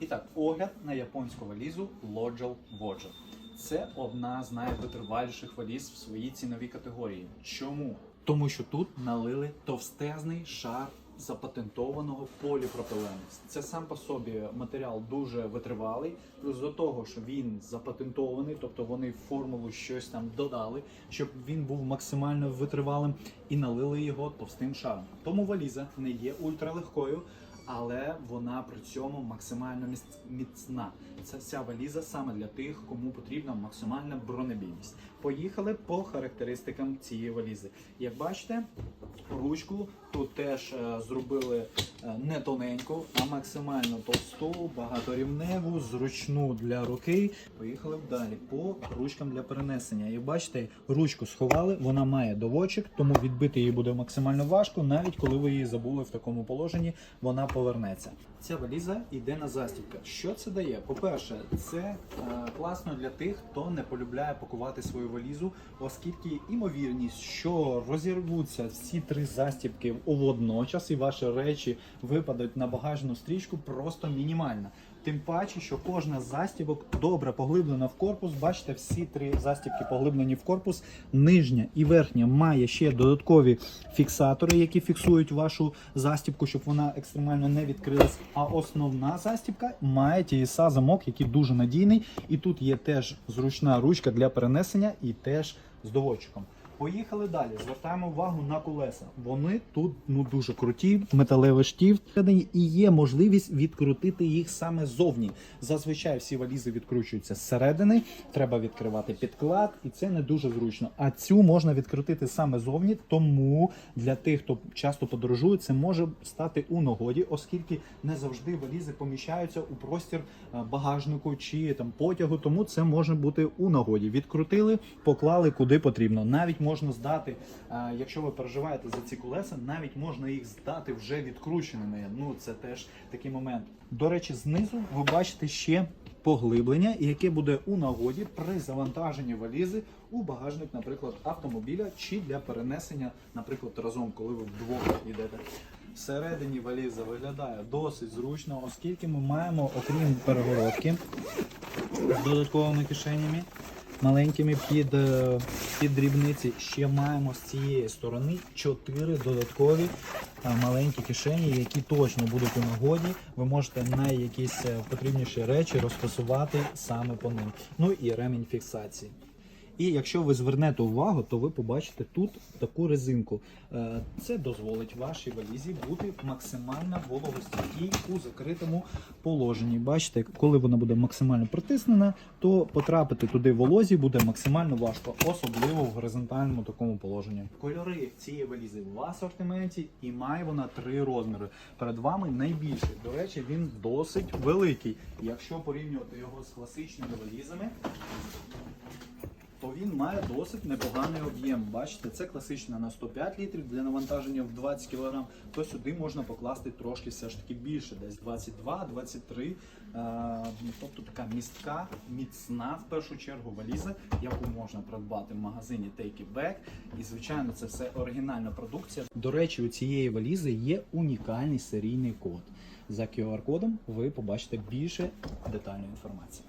І так, огляд на японську валізу Lodgel Voyager. Це одна з найвитриваліших валіз в своїй ціновій категорії. Чому? Тому що тут налили товстезний шар запатентованого поліпропилену. Це сам по собі матеріал дуже витривалий. Плюс до того, що він запатентований, тобто вони в формулу щось там додали, щоб він був максимально витривалим, і налили його товстим шаром. Тому валіза не є ультралегкою, але вона при цьому максимально міцна. Це вся валіза саме для тих, кому потрібна максимальна бронебійність. Поїхали по характеристикам цієї валізи. Як бачите, ручку тут теж е, зробили е, не тоненьку, а максимально товсту, багаторівневу, зручну для руки. Поїхали далі по ручкам для перенесення. Як бачите, ручку сховали, вона має доводчик, тому відбити її буде максимально важко, навіть коли ви її забули в такому положенні, вона повернеться. Ця валіза йде на застібках. Що це дає? По-перше, це е, класно для тих, хто не полюбляє пакувати свою валізу, оскільки імовірність, що розірвуться всі три застібки водночас, і ваші речі випадуть на багажну стрічку, просто мінімальна. Тим паче, що кожна з застібок добре поглиблена в корпус. Бачите, всі три застібки поглиблені в корпус. Нижня і верхня має ще додаткові фіксатори, які фіксують вашу застібку, щоб вона екстремально не відкрилась. А основна застібка має TSA замок, який дуже надійний. І тут є теж зручна ручка для перенесення і теж з доводчиком. Поїхали далі. Звертаємо увагу на колеса. Вони тут ну дуже круті, металевий штіфт і є можливість відкрутити їх саме ззовні. Зазвичай всі валізи відкручуються зсередини. Треба відкривати підклад, і це не дуже зручно. А цю можна відкрутити саме зовні, тому для тих, хто часто подорожує, це може стати у нагоді, оскільки не завжди валізи поміщаються у простір е, багажнику чи там потягу. Тому це може бути у нагоді. Відкрутили, поклали куди потрібно. Навіть можна здати, е, якщо ви переживаєте за ці колеса, навіть можна їх здати вже відкрученими. Ну це теж такий момент. До речі, знизу ви бачите ще поглиблення, яке буде у нагоді при завантаженні валізи у багажник, наприклад, автомобіля чи для перенесення, наприклад, разом, коли ви вдвох йдете. Всередині валіза виглядає досить зручно, оскільки ми маємо, окрім перегородки з додатковими кишенями, маленькими під, е, під дрібниці, ще маємо з цієї сторони 4 додаткові е, маленькі кишені, які точно будуть у нагоді. Ви можете на якісь е, потрібніші речі розфасувати саме по ним. Ну і ремінь фіксації. І якщо ви звернете увагу, то ви побачите тут таку резинку. Е, Це дозволить вашій валізі бути максимально вологостійкій у закритому положенні. Бачите, коли вона буде максимально притиснена, то потрапити туди волозі буде максимально важко, особливо в горизонтальному такому положенні. Кольори цієї валізи в асортименті і має вона три розміри. Перед вами найбільший. До речі, він досить великий. Якщо порівнювати його з класичними валізами, то він має досить непоганий об'єм. Бачите, це класична на 105 літрів для навантаження в 20 кг, то сюди можна покласти трошки все ж таки більше, десь 22-23. Е, тобто така містка, міцна в першу чергу валіза, яку можна придбати в магазині Take It Back. І звичайно, це все оригінальна продукція. До речі, у цієї валізи є унікальний серійний код. За QR-кодом ви побачите більше детальної інформації.